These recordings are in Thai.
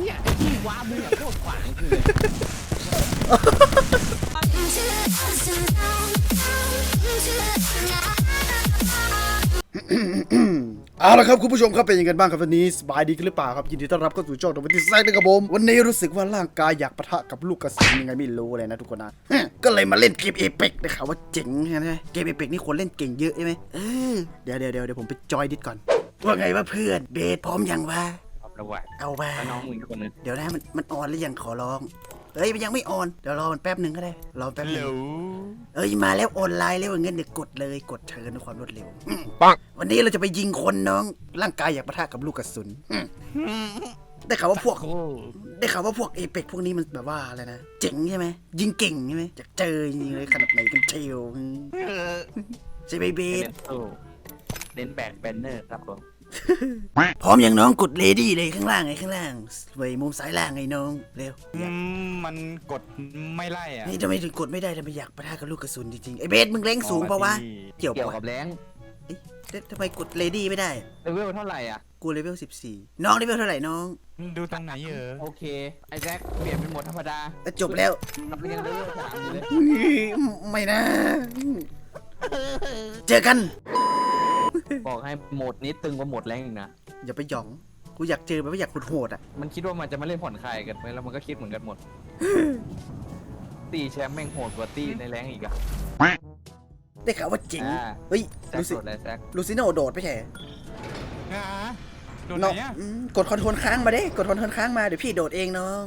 เนี่ยไอ้ที่ว้ามึงอโคตรขวางคือเอาละครับคุณผู้ชมครับเป็นยังไงบ้างครับวันนี้สบายดีกันหรือเปล่าครับยินดีต้อนรับเข้าสู่ช่องตัวที่แซกนะครับผมวันนี้รู้สึกว่าร่างกายอยากปะทะกับลูกกระสุนยังไงไม่รู้เลยนะทุกคนนะก็เลยมาเล่นเกมเอเปกได้ข่าวว่าเจ๋งใช่ไหมเกมเอเปกนี่คนเล่นเก่งเยอะใช่ไหมเออเดี๋ยวเดี๋ยวเดี๋ยวเดี๋ยวผมไปจอยดิสก่อนว่าไงวะเพื่อนเบสพร้อมยังวะ รับระหว่างเอาวะแล้วน้องมึงอีกคนนึงเดี๋ยวนะมันมันออนหรือยังขอร้อง เอ้ยมันยังไม่ออน เดี๋ยวรอมันแป๊บหนึ่งก็ได้ รอแป๊บหนึงเอ้ยมาแล้วออนไลน์แล้วเงินเดี๋ยวกดเลยกดเชิญด้วยความรวดเร็วอืมปัง วันนี้เราจะไปยิงคนน้องร่างกายอยากปะทะกับลูกกระสุนอืมได้ข่าวว่าพวก โอ้ได้ข่าวว่าพวกเอเปกพวกนี้มันแบบว่าอะไรนะ เจ๋งใช่ไหมยิงเก่งใช่ไหมอยากเจอจริงๆเลยขนาดไหนกันเชียวอืมใช่ไหมเบสเน้นโซ่เน้นแบกแบนเนอร์ครับผม พร้อมยังน้องกดเลดี้เลยข้างล่างไงข้างล่างไว้มุมซ้ายล่างไงน้องเร็วอืมมันกดไม่ไล่อะนี่ทำไมถึงกดไม่ได้ทำไมอยากปะทะกับลูกกระสุนจริงๆไอ้เบสมึงเล้งสูงปะวะเกี่ยวเกี่ยวปะกับแรงเอ๊ะแล้วทำไมกดเลดี้ไม่ได้ เลเวลเท่าไหร่อะ กูเลเวล14 น้องเลเวลเท่าไหร่น้องดูตรงไหนเออโอเค ไอ้แจ็คเปลี่ยนเป็นโหมดธรรมดาเอ้ยจบแล้วเราเรียนเลเวลสามอยู่เลยไม่นะ เจอกัน บอกให้โหมดนี้ตึงกว่าโหมดแรงอีกนะ อย่าไปหยอง กูอยากเจอแบบว่าอยากโหดๆอะ มันคิดว่ามันจะมาเล่นผ่อนคลายกันไหมแล้วมันก็คิดเหมือนกันหมด ตีแชมป์แม่งโหดกว่าตีในแรงอีกอะได้ข่าวว่าเจ๋ง อ่าเฮ้ยแจ็คลูซิโดดเลยแจ็คลูซิโนโดดไม่ใช่เหรออ่าโดนไหน้นองอะอืมกดคอนโทรลค้างมาเด้ กดคอนโทรลค้างมา เดี๋ยวพี่โดดเองน้อง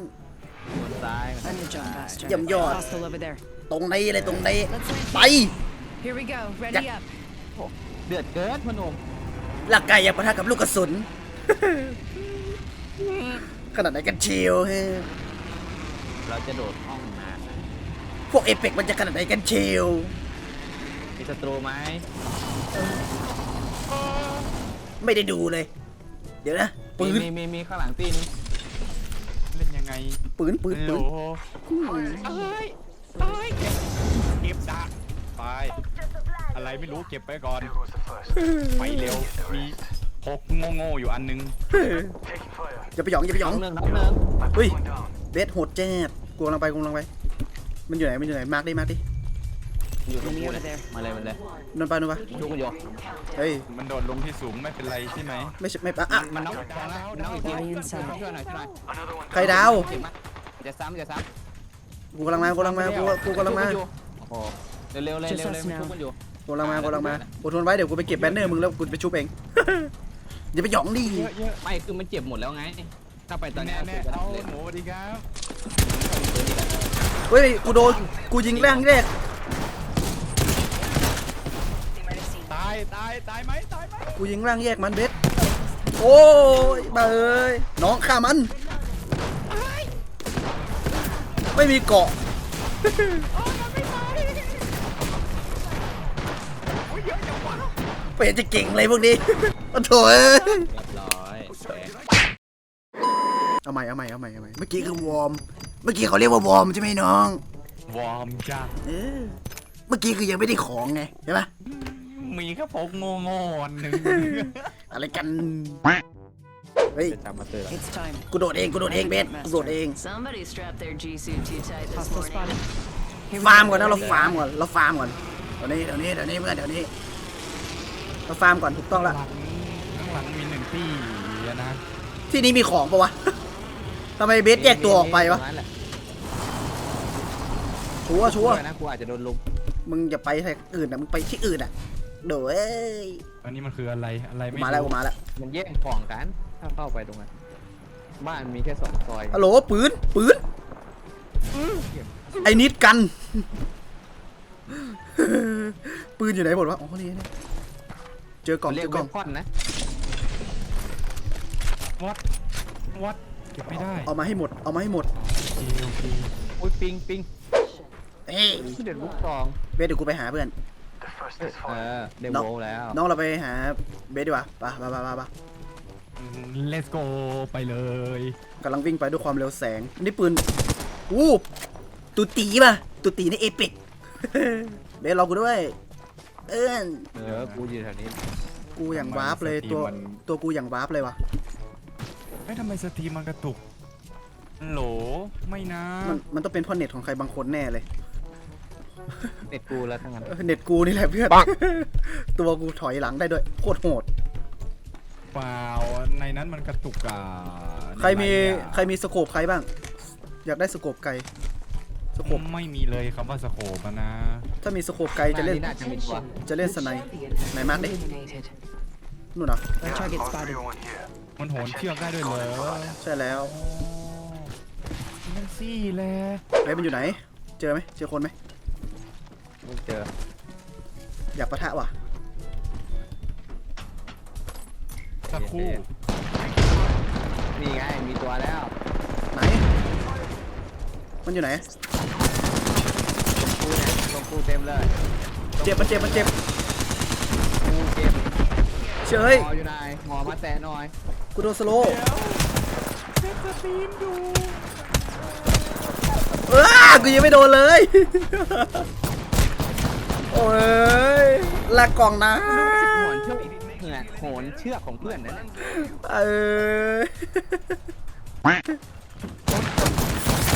บนซ้าย On your jump, bastard. Yum, yum. Hostile over there. ตรงนี้เลยตรงนี้ Let's land. ไป Here we go. Ready Yeah. up. เดือดเกินพนมร่างกายอยากปะทะกับลูกกระสุน ขนาดไหนกันเชียวเฮ้ยเราจะโดดห้องนานนะพวกเอเปกมันจะขนาดไหนกันเชียวมีศัตรูไหมไม่ได้ดูเลย เดี๋ยวนะปืมีนมีมีมีข้างหลังตีนี้เล่นยังไงปืนปืนโหลปืนเอ้ยเอ้ยเก็บเก็บดะไป อะไรไม่รู้เก็บไปก่อน ไปเร็ว มีพกโง่ๆอยู่อันนึงอย่าไปหยองอย่าไปหยน้อองงหนึ่งน้องหนึ่งเฮ้ยเบสโหดแจ๊ดกูกำลังไปกูกำลังไป มันอยู่ไหนมันอยู่ไหนมาร์กดิมาร์กดิอยู่ตรงกูเลยมาเลยมาเลยนนไปนนไปชุกกันอยู่เฮ้ยมันโดดลงที่สูงไม่เป็นไรใช่ไหมไม่ใช่ไม่ปะอะมันน้องดาวแล้วน้องอีกทีช่วยหน่อยช่วยหน่อยใครดาวเจ็บมากจะซ้ำจะซ้กูกำลังมากูกำลังมากูกูกำลังมาโอ้โหเร็วๆเลยเร็วๆเลยมันชุกกันอยู่ กูกำลังมากูกำลังมาอดทนไว้เดี๋ยวกูไปเก็บแบนเนอร์มึงแล้วกูไปชุบเองอย่าไปหยองดิเยอะเยอะไม่คือมันเจ็บหมดแล้วไง ถ้าไปตอนนี้แน่แน่ๆเอาหนูสวัสดีครับเฮ้ยกูโดนกูยิงแรงแรกตายตายตายไหมตายไหมกูยิงร่างแยกมันเบสโอ้ยบ้าเอ้ยน้องฆ่ามัน ไม่มีเกาะ เห็นจะเก่งเลยพวกนี้โอ้โถเอ้ยเรียบร้อยเอาใหม่เอาใหม่เอาใหม่เอาใหม่เมื่อกี้คือวอร์ม เมื่อกี้เขาเรียกว่าวอร์มใช่ไหมน้อง วอร์มจ้าเออ เมื่อกี้คือยังไม่ได้ของไงใช่ปะมีแค่พกโง่ๆอันนึงอะไรกัน เฮ้ย จะมาเตือน It's time. กูโดดเองกูโดดเองเบสกูโดดเอง Somebody strapped their G suit too tight this Hostile morning. spotted. Here we ฟาร์ม go. ก่อนนะเรา Ready ฟาร์ม up. ก่อนเราฟาร์มก่อนเดี๋ยวนี้เดี๋ยวนี้เดี๋ยวนี้เพื่อนเดี๋ยวนี้ เราฟาร์มก่อนถูกต้องละ ข้างหลังมีหนึ่งที่อะนะที่นี้มีของปะวะ ทำไมเบสแยกตัวออกไปวะชัวร์ชัวร์นะกูอาจจะโดนลุมมึงอย่าไปที่อื่นนะมึงไปที่อื่นอะโดยอันนี้มันคืออะไรอะไรกูไม่มาแล้วกูรู้มาแล้วมันแย่งของกันถ้าเข้าไปตรงนั้นบ้านมีแค่สองซอยฮัลโหลปืนปืนไอ้นิดกัน ปืนอยู่ไหนหมดวะ อ๋อ นี่นี่ เจอกล่องเรีเจยกอกเวล่อง พอนนะวัดวัดเก็บไม่ได้เอามาให้หมด เอามาให้หมด โอเคโอเคอุ้ยปิงปิงเฮ้ยที่เด็ดลูกซองเบสเดี๋ยวกูไปหาเพื่อน เออเดน้อง โวแล้วน้องเราไปหาเบสดีกว่าไปไปไปไปไปเลสโกไปเลยกำลังวิ่งไปด้วยความเร็วแสงอันนี่ปืนอู้ตุตีป่ะตุตีนี่เอปิก เบสรอกูด้วย เอิ้นเออกูอยู่แถวนี้กูอย่างวาร์ปเลยตัวตัวกูอย่างวาร์ปเลยว่ะเฮ้ยทำไมสตรีมมันกระตุกโหลไม่นะมันมันต้องเป็นเพ่อเน็ตของใครบางคนแน่เลยเน็ตกูแล้วทั้งนั้นเออเน็ตกูนี่แหละเพื่อนตัวกูถอยหลังได้ด้วยโคตรโหดเปล่าในนั้นมันกระตุกอะใครมีในไลน์อะใครมีสโคปใครบ้าง อยากได้สโคปไกล สโคปไม่มีเลยคำว่าสโคปอะนะ ถ้ามีสโคปไกลจะเล่นน่าจะมีตัวจะเล่นสไนป์ไหนมาร์คดิ Eliminated. นู่นเหรอ Target spotted. มันโหนเชือกได้ด้วยเหรอใช่แล้วนั่นสิแหละเฮ้ยมันอยู่ไหน เจอไหมเจอคนไหม ไม่เจออยากปะทะว่ะ สักครู่นี่ไงมีตัวแล้วไหน มันอยู่ไหน กูเนี่ยลงกูเต็มเลยเจ็บมันเจ็บมันเจ็บกูเก็บเชยหมออยู่ไหนหมอมาแตะหน่อยกูโดนสโลว์เออกูยังไม่โดนเลย โอ้ยลากกล่องนะ โหนเชือกเนี่ยโหนเชือกของเพื่อนนั่นน่ะเออ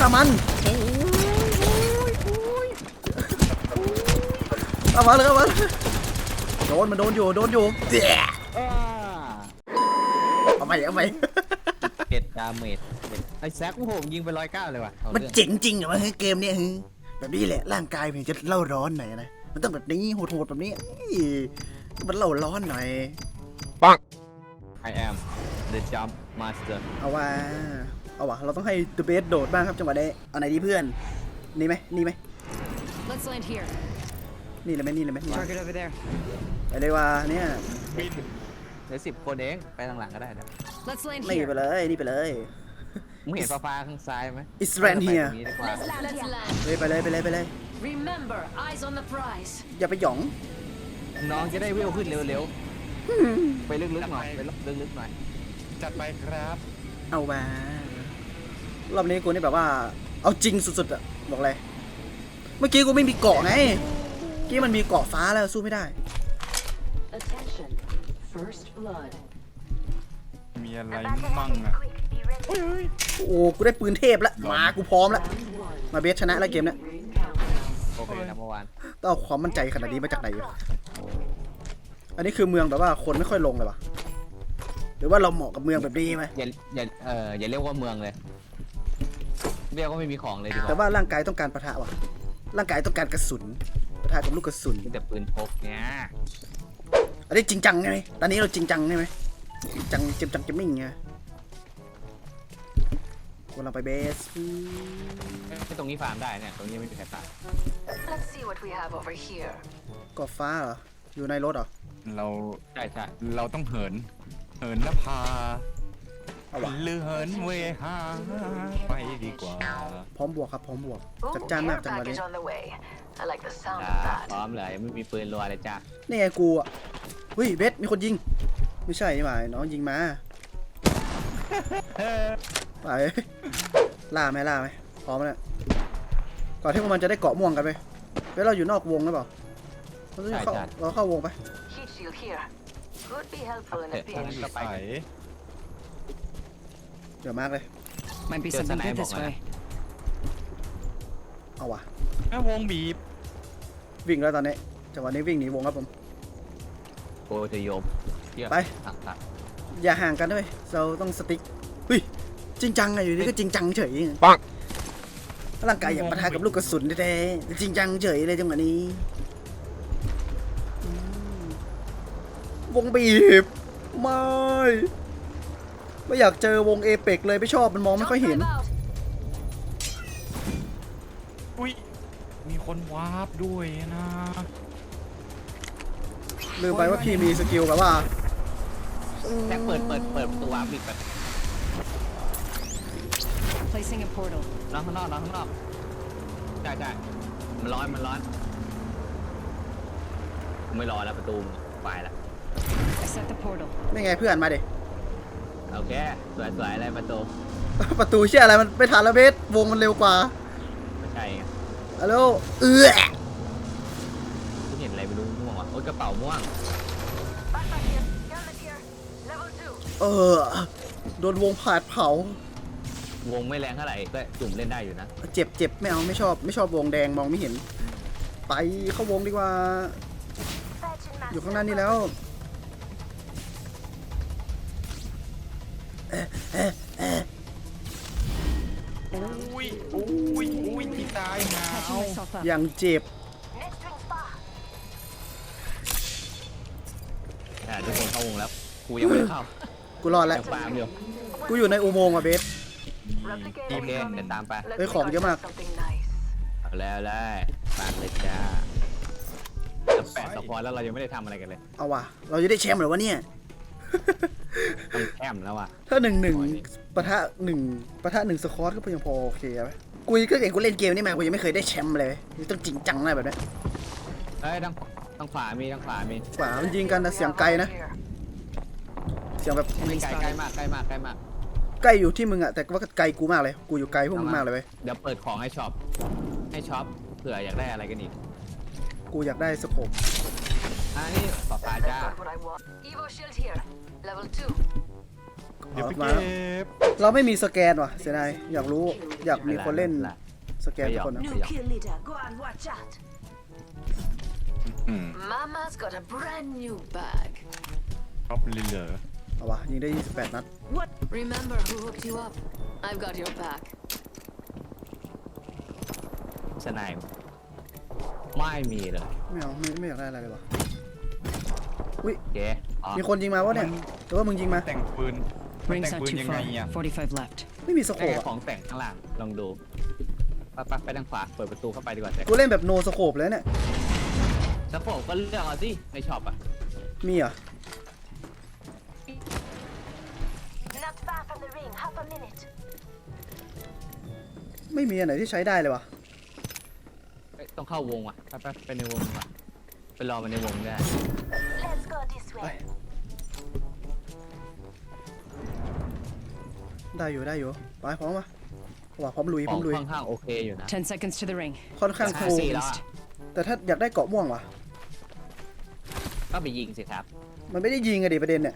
ฆ่ามันเอามาเลยเอามาเลยโดนมันโดนอยู่โดนอยู่เดี๋ยวอ้าเอาใหม่เอาใหม่เจ็ดดาเมจไอ้แซกโอ้โหยิงไปร้อยเก้าเลยว่ะเอามันเรื่องเจ๋งจริงเหรอวะเฮ้ยเกมเนี้ยฮึแบบนี้แหละร่างกายมันจะเล่าร้อนหน่อยนะมันต้องแบบนี้โหดๆแบบนี้อี้มันเล่าร้อนหน่อยไอแอม the jump master เอาว่า เอาวะเราต้องให้ The Best โดดบ้างครับจังหวะนี้เอาไหนดีเพื่อน นี่ไหมนี่ไหม Let's land here. นี่เลยไหมนี่เลยไหม Target over there. ไปเลยว่าเนี่ยบินเหลือสิบคนเอง ไปหลังๆก็ได้นะ Let's land นี่ here. ไปเลยนี่ไปเลย มึงเห็นฟ้าๆข้างซ้ายไหม It's right here ไปตรงนี้ดีกว่า Let's land. เฮ้ยไปเลยไปเลยไปเลย Remember, eyes on the prize. อย่าไปหยองน้องจะได้วิวขึ้นเร็วๆ ไปลึกๆหน่อย ไปลึกๆหน่อย จัดไปครับ เอาว่า รอบนี้กูนี่แบบว่า เอาจริงสุดๆอะบอกเลย เมื่อกี้กูไม่มีเกาะไงเมื่อกี้มันมีเกาะฟ้าแล้วสู้ไม่ได้ Attention. First blood. มีอะไรมั่งอะโอ้กูได้ปืนเทพแล้วมากูพร้อมแล้ว Round one. มาเบสชนะแล้วเกมเนี้ย Ring countdown. โอเคนะเมื่อวานต้องเอาความมั่นใจขนาดนี้มาจากไหนวะอันนี้คือเมืองแบบว่าคนไม่ค่อยลงเลยวะหรือว่าเราเหมาะกับเมืองแบบนี้ไหมอย่าอย่าเอออย่าเรียกว่าเมืองเลย เรียกว่าไม่มีของเลยดีกแต่ว่าว่าร่างกายต้องการปะทะวะร่างกายต้องการกระสุนปะทะกับลูกกระสุนมีแต่ปืนพกเนี่ยอันนี้จริงจังใช่ไหมตอนนี้เราจริงจังใช่ไหมจริงจังจริงจังจะมิ่งไงคนเราไปเบสที่ตรงนี้ฟาร์มได้เนี่ยตรงนี้ไม่มีใครฟาร์ม Let's see what we have over here. กอบฟ้าเหรอ อยู่ในรถเหรอ เราใช่ใช่เราต้องเหิน เหินนภา เอาวะหรือเหินเวหาไปดีกว่าพร้อมบวกครับพร้อมบวก Ooh, จัดจ้านมาก care จังหวะนี้ package on the way. I like the sound จ้า of that. พร้อมเลยไม่มีปืนรัวเลยจ้านี่ไงกูอะเฮ้ยเบสมีคนยิง ไม่ใช่นี่หว่าน้องยิงมา ไปล่าไหมล่าไหมพร้อมแล้วก่อนที่พวกมันจะได้เกาะม่วงกันไปเบสเราอยู่นอกวงหรือเปล่าเราต้องเข้าเราเข้าวงไป Heat shield here. Could be helpful in a เสร็จ pinch. ก็ไปใส เดี๋ยวมากเลย Might be There's something an good eyeball this there. way. เอาวะแม่วงบีบวิ่งแล้วตอนนี้จังหวะนี้วิ่งหนีวงครับผม โกจะโยมเที่ยวไป ตักตักอย่าห่างกันด้วย เราต้องสติ๊กเฮ้ยจริงจังไงอยู่นี่ก็จริงจังเฉยปังร่างกายอยากปะทะกับลูกกระสุนแท้ๆจริงจังเฉยเลยจังหวะนี้อืมวงบีบไม่ ไม่อยากเจอวงเอเปกเลยไม่ชอบมันมองไม่ค่อยเห็น Don't drive out. อุ้ย มีคนวาร์ปด้วยนะลืมไปว่าพี่มีสกิลแบบว่าแซกเปิดเปิดเปิดประตูวาร์ปอีกแบบ Placing a portal. น้องข้างนอกน้องข้างนอกใช่ใช่มันร้อนมันร้อนไม่รอแล้วประตูมึงไปละ I set the portal. ไม่ไงเพื่อนมาดิ โอเค สวยสวยอะไรประตูประตูเชื่ออะไรมันไม่ทันแล้วเบสวงมันเร็วกว่าไม่ใช่ไงฮัลโหลเอื้อกูเห็นอะไรไม่รู้ม่วงว่ะโอ้ยกระเป๋าม่วง Backpack here. Helmet here. Level two. เออโดนวงผาดเผาวงไม่แรงเท่าไหร่ก็จุ่มเล่นได้อยู่นะเจ็บเจ็บไม่เอาไม่ชอบไม่ชอบวงแดงมองไม่เห็น ไปเข้าวงดีกว่า อยู่ข้างหน้านี่แล้ว Patching myself up. อย่างเจ็บอ่าทุกคนเข้าวงแล้วกูยังไม่ได้เข้ากูรอดแล้วยังฟาร์มอยู่กูอยู่ในอุโมงค์อะเบสโอเคเดี๋ยวตามไปเอ้ยของเยอะมาก Something nice. เอาแล้วเลยฟาร์มเลยจ้าแล้วแปดสปอนแล้วเรายังไม่ได้ทำอะไรกันเลยเอาว่ะ เราจะได้แชมป์เหรอวะเนี่ย ต้องแคมแล้วอะถ้าหนึ่งหนึ่งปะทะหนึ่งปะทะหนึ่งสควอตก็ยังพอโอเคไหม กูก็เห็นกูเล่นเกมนี้มากูยังไม่เคยได้แชมป์เลยนี่ต้องจริงจังเลยแบบเนี้ยเอ้ยทางทางขวามีทางขวามีขวามันยิงกันนะเสียงไกลนะ Here. เสียงแบบไม่ไกลใกล้มากใกล้มากใกล้มากใกล้อยู่ที่มึงอะแต่ว่าไกลกูมากเลย กูอยู่ไกลพวกมึงมากเลยเว้ยเดี๋ยวเปิดของให้ช็อปให้ช็อปเผื่ออยากได้อะไรกันอีก กูอยากได้สโคปอ่านี่ต่อฟ้า I've จ้า got what I want. Evo shield here. Level 2. เดี๋ยวไปมาเก็แล้วบ เราไม่มีสแกนว่ะเสียดายอยากรู้อยากมีคนเล่นสแกนทุกคนนะไม่ยอม kill leader. Go on, watch out. อืม Mama's got a brand new bag. ท็อปลิลเลอร์เอาวะยิงได้ 28 นัด What? Remember who hooked you up? I've got your back. สนายไม่มีเลยไม่เอาไม่ไม่อยากได้อะไรเลยวะ โอเคอ๋อมีคนยิงมาวะเนี่ยหรือว่ามึงยิงมาแต่งปืนมัน Ring's แต่ง not ปืน too ยังไง far. อะ 45 left. ไม่มีสโคแค่ปอะของแต่งข้างล่างลองดูไปไปไปทางขวาเปิดประตูเข้าไปดีกว่าแต่กูเล่นแบบโนสโคปเลยเนี่ยสปอร์ตก็เลือกเอาสิในช็อปอะมีเหรอ Not far from the ring. Half a minute. ไม่มีอันไหนที่ใช้ได้เลยวะเอ้ยต้องเข้าวงว่ะไปไปไปในวงดีกว่ะไปรอมันในวงได้ Let's go this way. ได้อยู่ได้อยู่ไปพร้อมปะเอาว่ะพร้อมลุยขพร้อองมลุย ค่อนข้างโอเคอยู่นะ10 seconds to the ring. ค่อนข้างโคสี่แล้วอะ แต่ถ้าอยากได้เกาะม่วงว่ะก็ไปยิงสิครับ มันไม่ได้ยิงอะดิประเด็นเนี่ย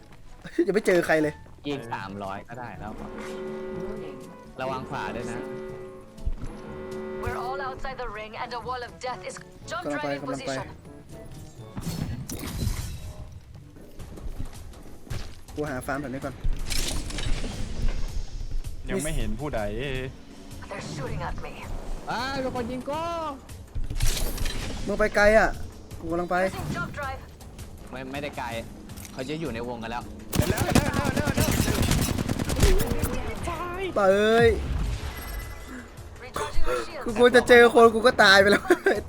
อย่าไปเจอใครเลย ยิงสามร้อยก็ได้แล้วระวังขวาด้วยนะ We're all outside the ring, and a wall of death is. Jump Come on, right in come on, position. กูหาฟาร์มแถวนี้ก่อน ยังไม่เห็นผู้ใด They're shooting at me. อ้าวมีคนยิงก็มึงไปไกลอะ กูกำลังไป Using jump drive. ไม่ไม่ได้ไกล เขาจะอยู่ในวงกันแล้ว ป่าเอ้ย Recharging my กู shield. กูจะเจอคนกูก็ตายไปแล้ว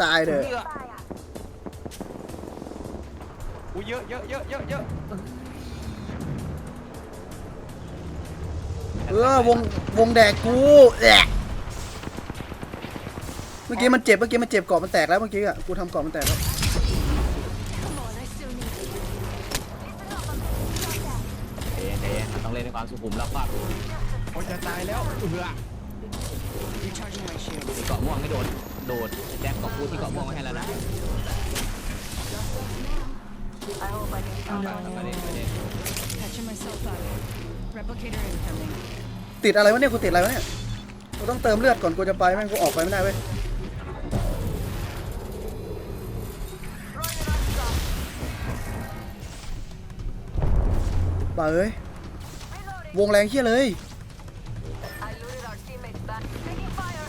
ตายเถอะอุ้ยเยอะเยอะเยอะเยอะเยอะ เออวงวงแดกกูแอะเมื่อกี้มันเจ็บเมื่อกี้มันเจ็บเกาะมันแตกแล้วเมื่อกี้อะกูทำเกาะมันแตกแล้ว Come on, I still need it. Listen up, I'm เดนเดนต้องเล่นในความสุขุมแล้วครับโอ้ยจะตายแล้วเอือ Recharging my shield. มีเกาะม่วงไม่โดนโดดแจ็คเกาะกูที่เกาะม่วงไว้ให้แล้วนะ I hope I can เอาไปเอาไปเล่นไปเล่น Patching myself up. Replicator incoming. ติดอะไรวะเนี่ยกูติดอะไรวะเนี่ยกูต้องเติมเลือดก่อนกูจะไปแม่งกูออกไปไม่ได้เว้ยป่าเอ้ยวงแรงเขี้ยเลย I looted our teammates back. Taking fire.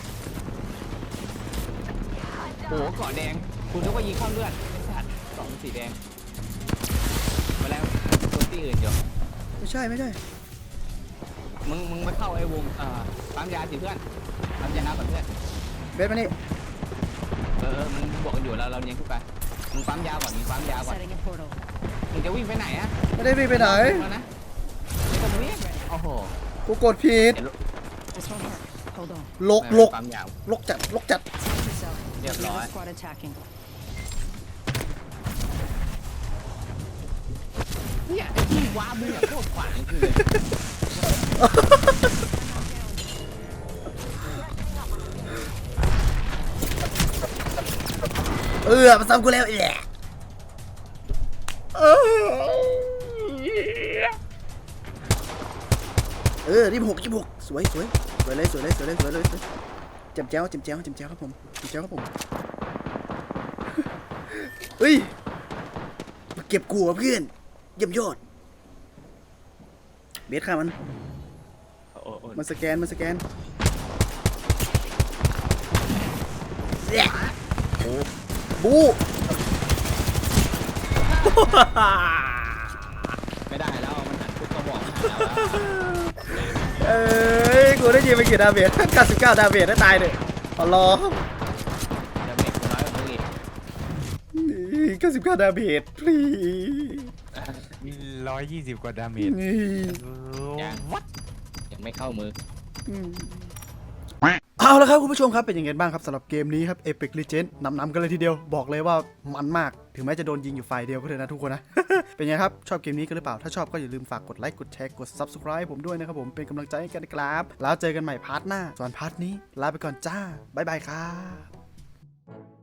I'm โอ้โห down. เกาะแดง คุณนึกว่ายิงเข้าเลือดไอ้สัตว์สองสีแดง มาแล้วตัวที่อื่นอยู่ไม่ใช่ไม่ใช่ มึงมึงมาเข้าไอ้วงเอ่อปั๊มยาสิเพื่อนปั๊มยาก่อนเพื่อนเบสมานี่เออเออมึงบวกกันอยู่แล้วเราเลี้ยงขึ้นไปมึงปั๊มยาก่อนมึงปั๊มยาก่อน Setting a portal. มึงจะวิ่งไปไหนอะไม่ได้วิ่งไปไหนแล้วนะไม่ต้องวิ่งโอ้โหกูกดผิด เดี๋ยว This won't hurt. Hold on. ลกลกปั๊มยา ลกจัดลกจัด Save yourself. Yeah, Another right. squad attacking. เนี่ยไอ้ที่ว้ามึงอะโคตรขวางคือเลย เออมาซ้ำกูแล้วแหละเออเออยี่สิบหกยี่สิบหกสวยสวยสวยเลยสวยเลยสวยเลยสวยเลยเจ็บแจ้วเจ็บแจ้วเจ็บแจ้วครับผมเจ็บแจ้วครับผมเฮ้ยมาเก็บกูวะเพื่อนเยี่ยมยอด บสค่ะมัน โอ้โอ้มันสแกน มันสแกนเสียบู ไม่ได้แล้ว มันหันทุกกระบอกมาแล้วเอ้ย กูได้ยินไปกี่ดาเมจ 99 ดาเมจได้ตายเลยขอรอจะเมกกูน้อยกว่ามึงอีกนี่99 ดาเมจ พลี ร้อยยี่สิบกว่าดาเมจ นี่ยัง วัดยังไม่เข้ามือ เอาละครับคุณผู้ชมครับเป็นยังไงบ้างครับสำหรับเกมนี้ครับ Epic Legend นำๆกันเลยทีเดียวบอกเลยว่ามันมาก ถึงแม้จะโดนยิงอยู่ฝ่ายเดียวก็เถอะนะทุกคนนะ เป็นไงครับ ชอบเกมนี้กันหรือเปล่า ถ้าชอบก็อย่าลืมฝากกดไลค์กดแชร์กด Subscribe ผมด้วยนะครับผมเป็นกำลังใจให้กันนะครับแล้วเจอกันใหม่พาร์ทหน้าส่วนพาร์ทนี้ลาไปก่อนจ้าบ๊ายบายครับ